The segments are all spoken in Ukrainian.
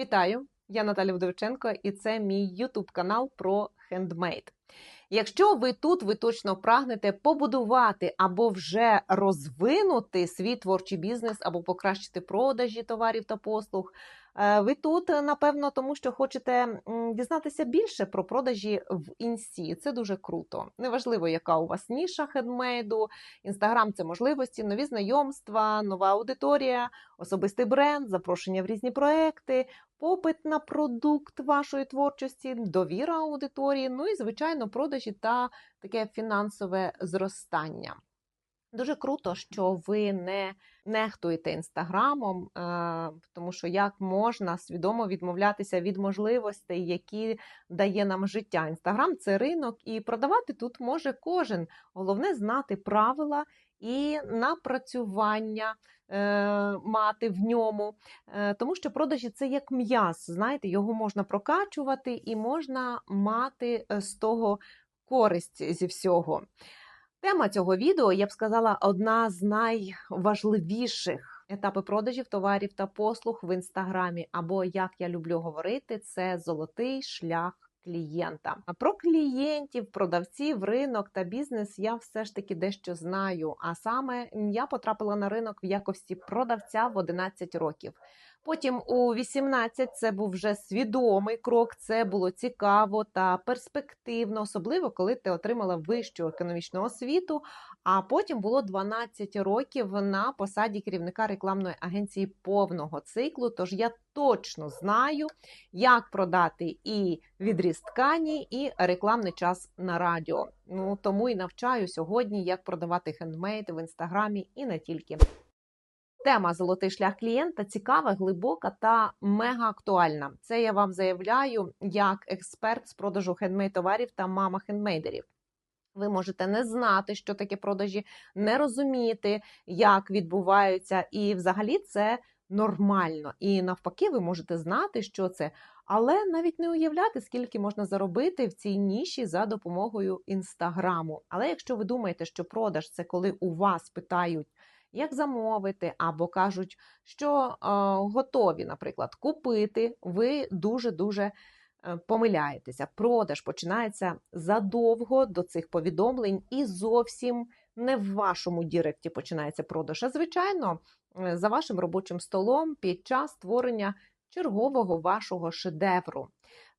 Вітаю! Я Наталя Вдовиченко, і це мій YouTube канал про хендмейд. Якщо ви тут, ви точно прагнете побудувати або вже розвинути свій творчий бізнес, або покращити продажі товарів та послуг. е, Ви тут, напевно, тому що хочете дізнатися більше про продажі в інсті. Це дуже круто. Неважливо, яка у вас ніша хендмейду. Інстаграм це можливості, нові знайомства, нова аудиторія, особистий бренд, запрошення в різні проекти, попит на продукт вашої творчості, довіра аудиторії, ну і, звичайно, продажі та таке фінансове зростання. Дуже круто, що ви не нехтуєте інстаграмом, е, тому що як можна свідомо відмовлятися від можливостей, які дає нам життя. Інстаграм це ринок, і продавати тут може кожен. Головне знати правила і напрацювання е, мати в ньому, Е, тому що продажі це як м'яз. Знаєте, його можна прокачувати і можна мати е, з того користь зі всього. Тема цього відео, я б сказала, одна з найважливіших етапи продажів товарів та послуг в інстаграмі, або як я люблю говорити, це золотий шлях. Клієнта А про клієнтів, продавців, ринок та бізнес я все ж таки дещо знаю. А саме я потрапила на ринок в якості продавця в 11 років. Потім у 18 це був вже свідомий крок, це було цікаво та перспективно, особливо коли ти отримала вищу економічну освіту. А потім було 12 років на посаді керівника рекламної агенції повного циклу. Тож я точно знаю, як продати і відріз ткані, і рекламний час на радіо. Ну тому і навчаю сьогодні, як продавати хендмейд в інстаграмі і не тільки. Тема Золотий шлях клієнта цікава, глибока та мега актуальна. Це я вам заявляю як експерт з продажу хендмейд товарів та мама хендмейдерів. Ви можете не знати, що таке продажі, не розуміти, як відбуваються, і взагалі це нормально. І навпаки, ви можете знати, що це, але навіть не уявляти, скільки можна заробити в цій ніші за допомогою інстаграму. Але якщо ви думаєте, що продаж це коли у вас питають, як замовити, або кажуть, що е, готові, наприклад, купити, ви дуже-дуже е, помиляєтеся. Продаж починається задовго до цих повідомлень, і зовсім не в вашому Діректі починається продаж, а звичайно, е, за вашим робочим столом під час створення чергового вашого шедевру.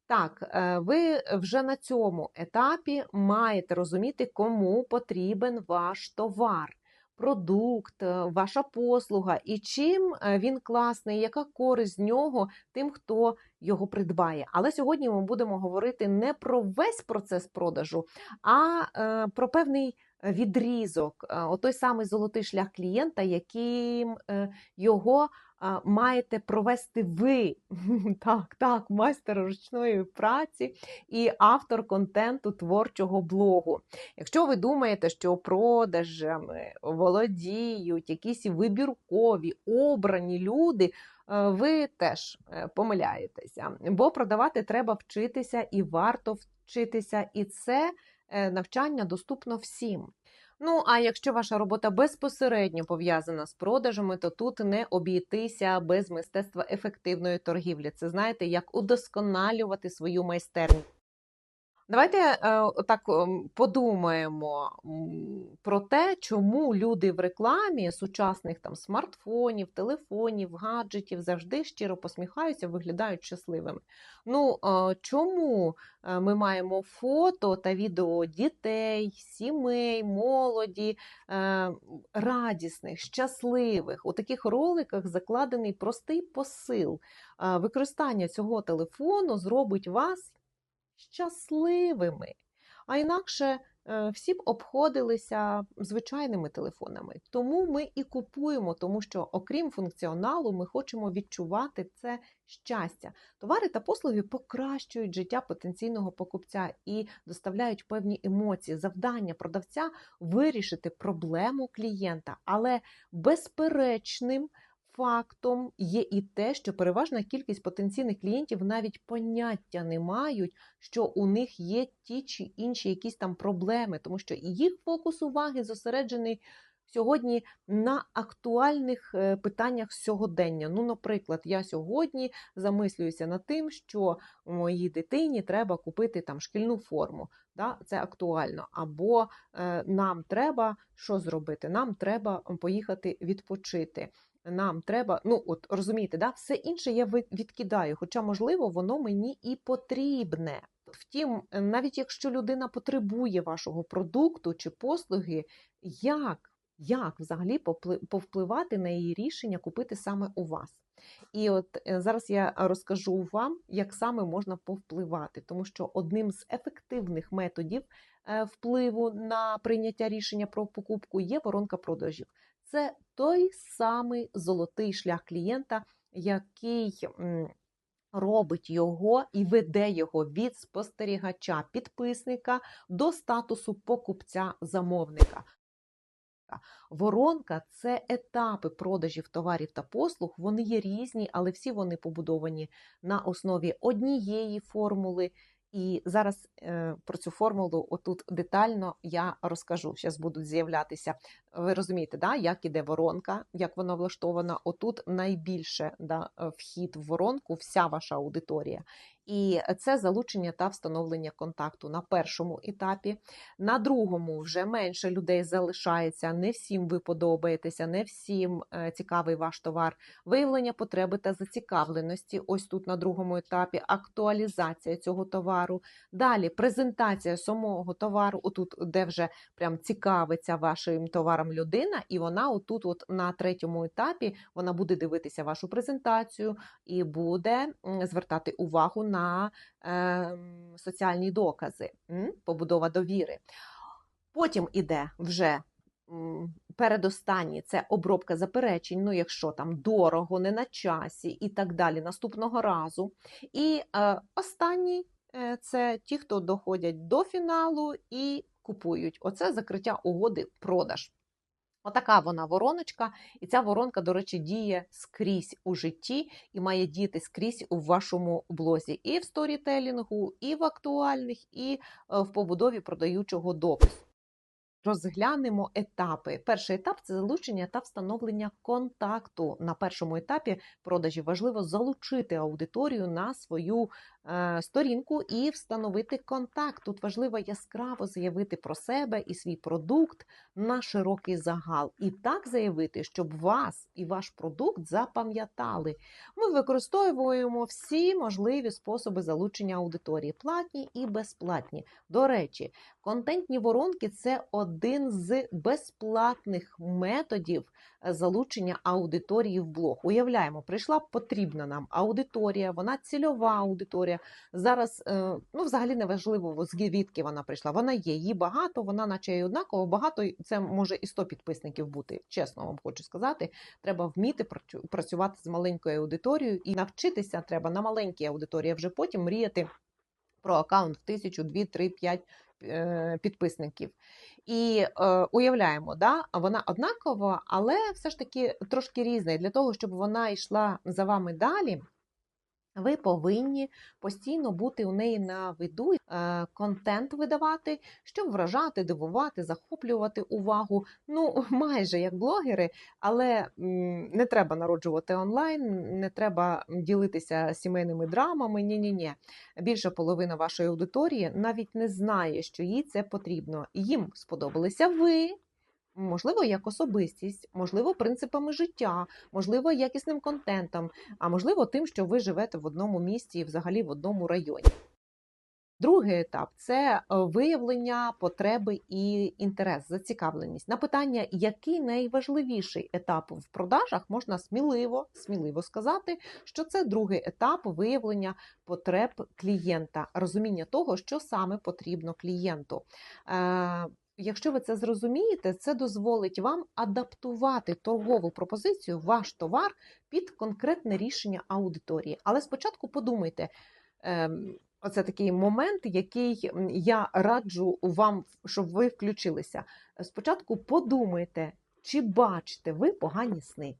Так, ви вже на цьому етапі маєте розуміти, кому потрібен ваш товар продукт, е, ваша послуга, і чим е, він класний, яка користь з нього тим, хто його придбає. Але сьогодні ми будемо говорити не про весь процес продажу, а е, про певний відрізок, отой самий золотий шлях клієнта, яким його маєте провести ви. Так, так, майстер ручної праці і автор контенту творчого блогу. Якщо ви думаєте, що продажами володіють якісь вибіркові обрані люди. Ви теж е, помиляєтеся, бо продавати треба вчитися і варто вчитися, і це е, навчання доступно всім. Ну, а якщо ваша робота безпосередньо пов'язана з продажами, то тут не обійтися без мистецтва ефективної торгівлі. Це знаєте, як удосконалювати свою майстерність. Давайте е, так ем, подумаємо про те, чому люди в рекламі сучасних там смартфонів, телефонів, гаджетів завжди щиро посміхаються, виглядають щасливими. Ну е, чому е, ми маємо фото та відео дітей, сімей, молоді, радісних, щасливих? У таких роликах закладений простий посил. Використання цього телефону зробить вас щасливими. А інакше е, всі б обходилися звичайними телефонами. Тому ми і купуємо, тому що, окрім функціоналу, ми хочемо відчувати це щастя. Товари та послуги покращують життя потенційного покупця і доставляють певні емоції. Завдання продавця вирішити проблему клієнта, але безперечним фактом є і те, що переважна кількість потенційних клієнтів навіть поняття не мають, що у них є ті чи інші якісь там проблеми, тому що їх фокус уваги зосереджений сьогодні на актуальних е, питаннях сьогодення. Ну, наприклад, я сьогодні замислююся над тим, що моїй дитині треба купити там шкільну форму. Да? Це актуально. Або е, нам треба що зробити? Нам треба поїхати відпочити. Нам треба, ну от розумієте, да, все інше я відкидаю, хоча, можливо, воно мені і потрібне. Втім, е, навіть якщо людина потребує вашого продукту чи послуги, як, як взагалі повпливати на її рішення купити саме у вас? І от е, зараз я розкажу вам, як саме можна повпливати, тому що одним з ефективних методів е, впливу на прийняття рішення про покупку є воронка продажів. Це той самий золотий шлях клієнта, який робить його і веде його від спостерігача підписника до статусу покупця-замовника. Воронка це етапи продажів товарів та послуг. Вони є різні, але всі вони побудовані на основі однієї формули. І зараз е, про цю формулу отут детально я розкажу. Зараз будуть з'являтися. Ви розумієте, да, як іде воронка, як вона влаштована. Отут найбільше да, вхід в воронку, вся ваша аудиторія. І це залучення та встановлення контакту на першому етапі. На другому вже менше людей залишається, не всім ви подобаєтеся, не всім е, цікавий ваш товар. Виявлення потреби та зацікавленості. Ось тут на другому етапі актуалізація цього товару. Далі презентація самого товару, отут, де вже прям цікавиться вашим товаром людина, і вона отут, от на третьому етапі, вона буде дивитися вашу презентацію і буде звертати увагу на е, соціальні докази, побудова довіри. Потім іде вже м, передостанній це обробка заперечень, ну якщо там дорого, не на часі і так далі, наступного разу. І е, останній е, це ті, хто доходять до фіналу і купують. Оце закриття угоди, продаж. Отака вона вороночка, і ця воронка, до речі, діє скрізь у житті і має діяти скрізь у вашому блозі, і в сторітелінгу, і в актуальних, і е, в побудові продаючого допису. Розглянемо етапи. Перший етап це залучення та встановлення контакту. На першому етапі продажі важливо залучити аудиторію на свою сторінку і встановити контакт. Тут важливо яскраво заявити про себе і свій продукт на широкий загал. І так заявити, щоб вас і ваш продукт запам'ятали. Ми використовуємо всі можливі способи залучення аудиторії, платні і безплатні. До речі, контентні воронки це один з безплатних методів е, залучення аудиторії в блог. Уявляємо, прийшла потрібна нам аудиторія, вона цільова аудиторія. Зараз е, ну, взагалі не важливо, звідки вона прийшла. Вона є, її багато, вона наче й однаково багато. Це може і 100 підписників бути. Чесно вам хочу сказати. Треба вміти працю- працювати з маленькою аудиторією і навчитися треба на маленькій аудиторії, а вже потім мріяти про аккаунт в тисячу, дві, три, п'ять підписників. І е, уявляємо, да, вона однакова, але все ж таки трошки різна. І для того, щоб вона йшла за вами далі, ви повинні постійно бути у неї на виду, е, контент видавати, щоб вражати, дивувати, захоплювати увагу. Ну, майже як блогери, але не треба народжувати онлайн, не треба ділитися сімейними драмами. Ні, ні, ні. Більша половина вашої аудиторії навіть не знає, що їй це потрібно. Їм сподобалися ви. Можливо, як особистість, можливо, принципами життя, можливо, якісним контентом, а можливо, тим, що ви живете в одному місті і взагалі в одному районі. Другий етап це е, виявлення потреби і інтерес, зацікавленість. На питання, який найважливіший етап в продажах, можна сміливо, сміливо сказати, що це другий етап виявлення потреб клієнта, розуміння того, що саме потрібно клієнту. Якщо ви це зрозумієте, це дозволить вам адаптувати торгову пропозицію, ваш товар під конкретне рішення аудиторії. Але спочатку подумайте. ем, Оце такий момент, який я раджу вам, щоб ви включилися. Спочатку подумайте, чи бачите ви погані сни.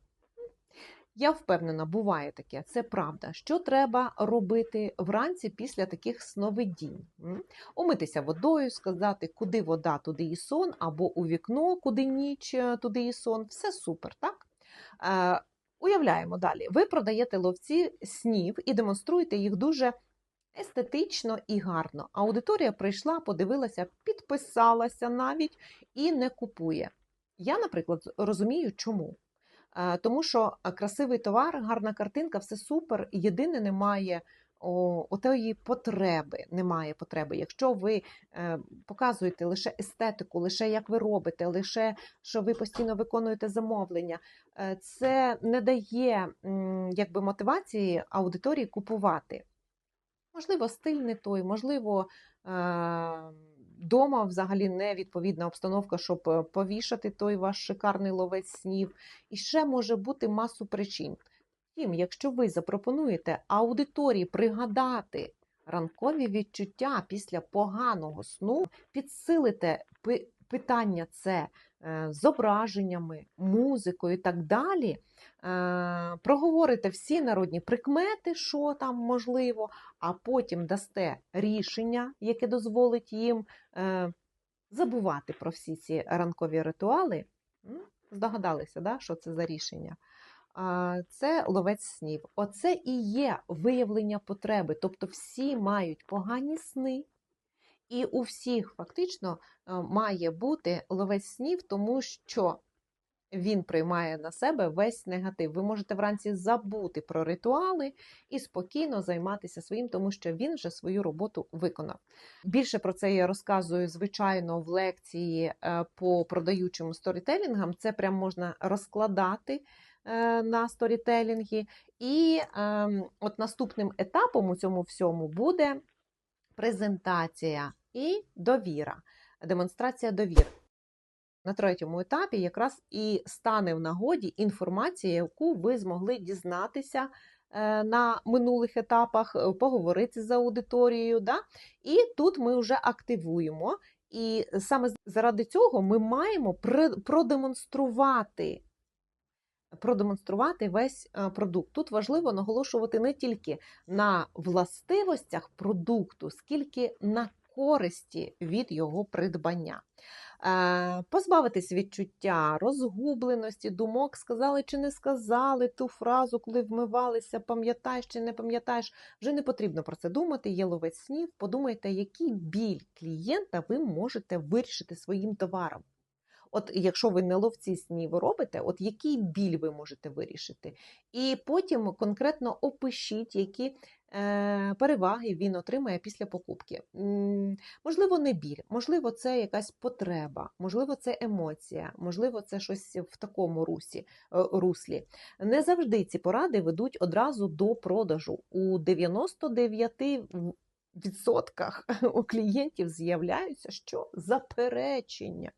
Я впевнена, буває таке, це правда. Що треба робити вранці після таких сновидінь? Умитися водою, сказати, куди вода, туди і сон, або у вікно, куди ніч, е, туди і сон. Все супер, так? Е, уявляємо далі. Ви продаєте ловці снів і демонструєте їх дуже естетично і гарно. Аудиторія прийшла, подивилася, підписалася навіть і не купує. Я, наприклад, розумію, чому. Е, Тому що е, красивий товар, гарна картинка, все супер. Єдине, немає отої потреби. Немає потреби. Якщо ви е, показуєте лише естетику, лише як ви робите, лише що ви постійно виконуєте замовлення, це не дає якби мотивації аудиторії купувати. Можливо, стиль не той, можливо, вдома взагалі не відповідна обстановка, щоб е, повішати той ваш шикарний ловець снів. І ще може бути масу причин. Втім, якщо ви запропонуєте аудиторії пригадати ранкові відчуття після поганого сну, підсилите пи- питання це е, зображеннями, музикою і так далі, проговорите всі народні прикмети, що там можливо, а потім дасте рішення, яке дозволить їм е, забувати про всі ці ранкові ритуали. Здогадалися, да, що це за рішення? Це ловець снів. Оце і є виявлення потреби. Тобто всі мають погані сни, і у всіх фактично е, має бути ловець снів, тому що він приймає на себе весь негатив. Ви можете вранці забути про ритуали і спокійно займатися своїм, тому що він вже свою роботу виконав. Більше про це я розказую, звичайно, в лекції е, по продаючим сторітелінгам. Це прям можна розкладати е, на сторітелінгі. І ем, от наступним етапом у цьому всьому буде презентація і довіра, демонстрація довіри. На третьому етапі якраз і стане в нагоді інформація, яку ви змогли дізнатися е, на минулих етапах, е, поговорити з аудиторією. Да? І тут ми вже активуємо. І саме заради цього ми маємо продемонструвати. Продемонструвати весь е, продукт. Тут важливо наголошувати не тільки на властивостях продукту, скільки на користі від його придбання. Е, Позбавитись відчуття, розгубленості, думок, сказали чи не сказали ту фразу, коли вмивалися, пам'ятаєш чи не пам'ятаєш. Вже не потрібно про це думати. Є ловець снів. Подумайте, який біль клієнта ви можете вирішити своїм товаром. От якщо ви не ловці снів робите, от який біль ви можете вирішити? І потім конкретно опишіть, які переваги він отримає після покупки. Можливо, не біль, можливо, це якась потреба, можливо, це емоція, можливо, це щось в такому русі, е, руслі. Не завжди ці поради ведуть одразу до продажу. У 99 в- відсотках у клієнтів з'являються що заперечення.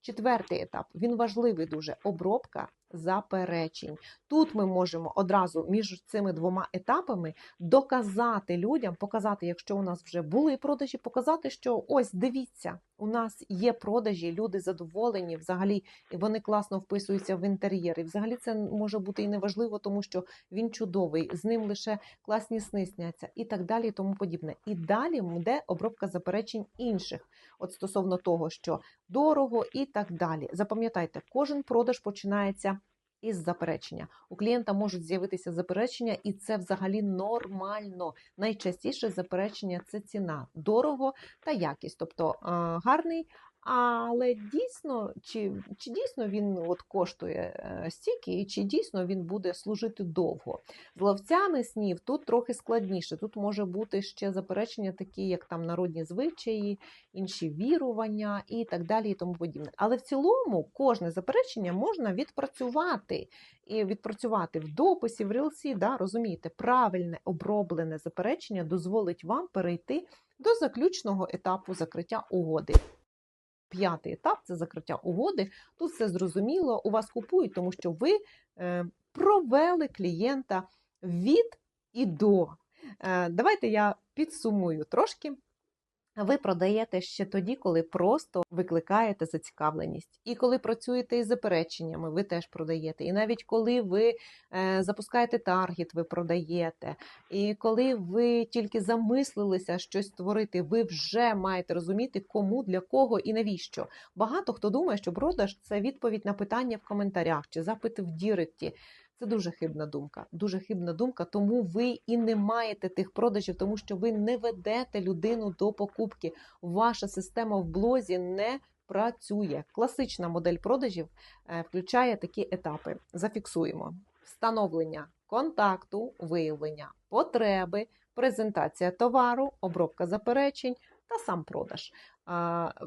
Четвертий етап він важливий дуже обробка заперечень. Тут ми можемо одразу між цими двома етапами доказати людям, показати, якщо у нас вже були продажі, показати, що ось дивіться, у нас є продажі, люди задоволені, взагалі вони класно вписуються в інтер'єр. І взагалі це може бути і неважливо, тому що він чудовий, з ним лише класні сни сняться і так далі, і тому подібне. І далі йде обробка заперечень інших, от стосовно того, що дорого і так далі. Запам'ятайте, кожен продаж починається із заперечення. У клієнта можуть з'явитися заперечення, і це взагалі нормально. Найчастіше заперечення це ціна, дорого та якість, тобто гарний. Але дійсно, чи, чи дійсно він от коштує е, стільки, і чи дійсно він буде служити довго? З ловцями снів тут трохи складніше. Тут може бути ще заперечення, такі як там народні звичаї, інші вірування і так далі, і тому подібне. Але в цілому кожне заперечення можна відпрацювати і відпрацювати в дописі, в рілсі, да, розумієте, правильне оброблене заперечення дозволить вам перейти до заключного етапу закриття угоди. П'ятий етап це закриття угоди. Тут все зрозуміло, у вас купують, тому що ви е, провели клієнта від і до. Е, давайте я підсумую трошки. Ви продаєте ще тоді, коли просто викликаєте зацікавленість. І коли працюєте із запереченнями, ви теж продаєте. І навіть коли ви е, запускаєте таргет, ви продаєте. І коли ви тільки замислилися щось створити, ви вже маєте розуміти, кому, для кого і навіщо. Багато хто думає, що продаж це відповідь на питання в коментарях чи запити в Діректі. Це дуже хибна думка. Дуже хибна думка, тому ви і не маєте тих продажів, тому що ви не ведете людину до покупки. Ваша система в блозі не працює. Класична модель продажів е, включає такі етапи. Зафіксуємо: встановлення контакту, виявлення потреби, презентація товару, обробка заперечень та сам продаж.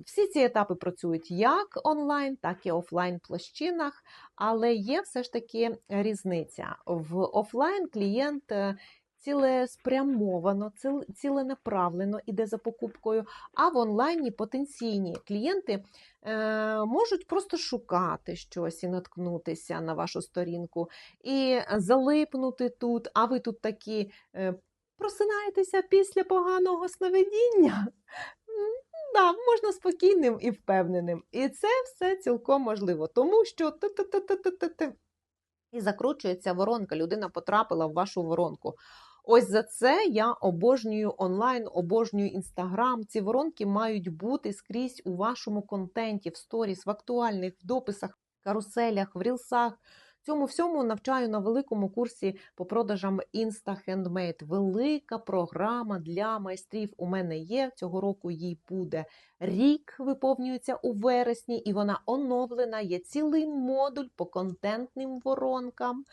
Всі ці етапи працюють як онлайн, так і офлайн площинах, але є все ж таки різниця. В офлайн клієнт е, цілеспрямовано, ціленаправлено іде за покупкою, а в онлайні потенційні клієнти е, можуть просто шукати щось і наткнутися на вашу сторінку, і залипнути тут, а ви тут такі. е, Просинаєтеся після поганого сновидіння? Да, можна спокійним і впевненим. І це все цілком можливо, тому що ти-ти-ти-ти-ти-ти. і закручується воронка. Людина потрапила в вашу воронку. Ось за це я обожнюю онлайн, обожнюю інстаграм. Ці воронки мають бути скрізь у вашому контенті, в сторіс, в актуальних, в дописах, каруселях, в рілсах. Цьому всьому навчаю на великому курсі по продажам Insta Handmade. Велика програма для майстрів у мене є. Цього року їй буде рік, виповнюється у вересні, і вона оновлена. Є цілий модуль по контентним воронкам.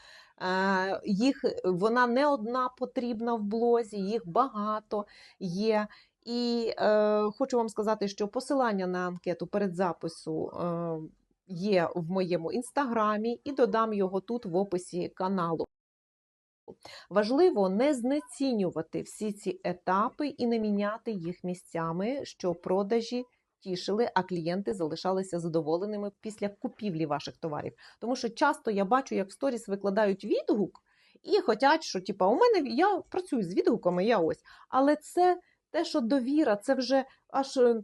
Е, Їх вона не одна потрібна в блозі, їх багато є. І е, хочу вам сказати, що посилання на анкету перед запису е, є в моєму інстаграмі, і додам його тут в описі каналу. Важливо не знецінювати всі ці етапи і не міняти їх місцями, що продажі тішили, а клієнти залишалися задоволеними після купівлі ваших товарів. Тому що часто я бачу, як в сторіс викладають відгук і хочуть, що типа, у мене я працюю з відгуками, я ось. Але це те, що довіра, це вже аж е,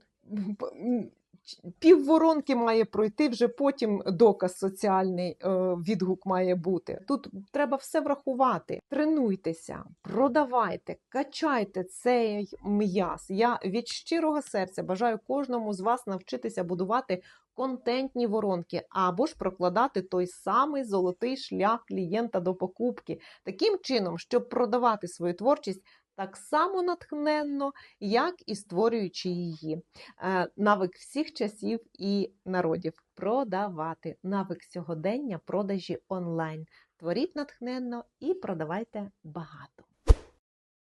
півворонки має пройти, вже потім доказ соціальний е, відгук має бути. Тут треба все врахувати. Тренуйтеся, продавайте, качайте цей м'яз. Я від щирого серця бажаю кожному з вас навчитися будувати контентні воронки або ж прокладати той самий золотий шлях клієнта до покупки, таким чином, щоб продавати свою творчість так само натхненно, як і створюючи її. Е, Навик всіх часів і народів продавати. Навик сьогодення продажі онлайн. Творіть натхненно і продавайте багато.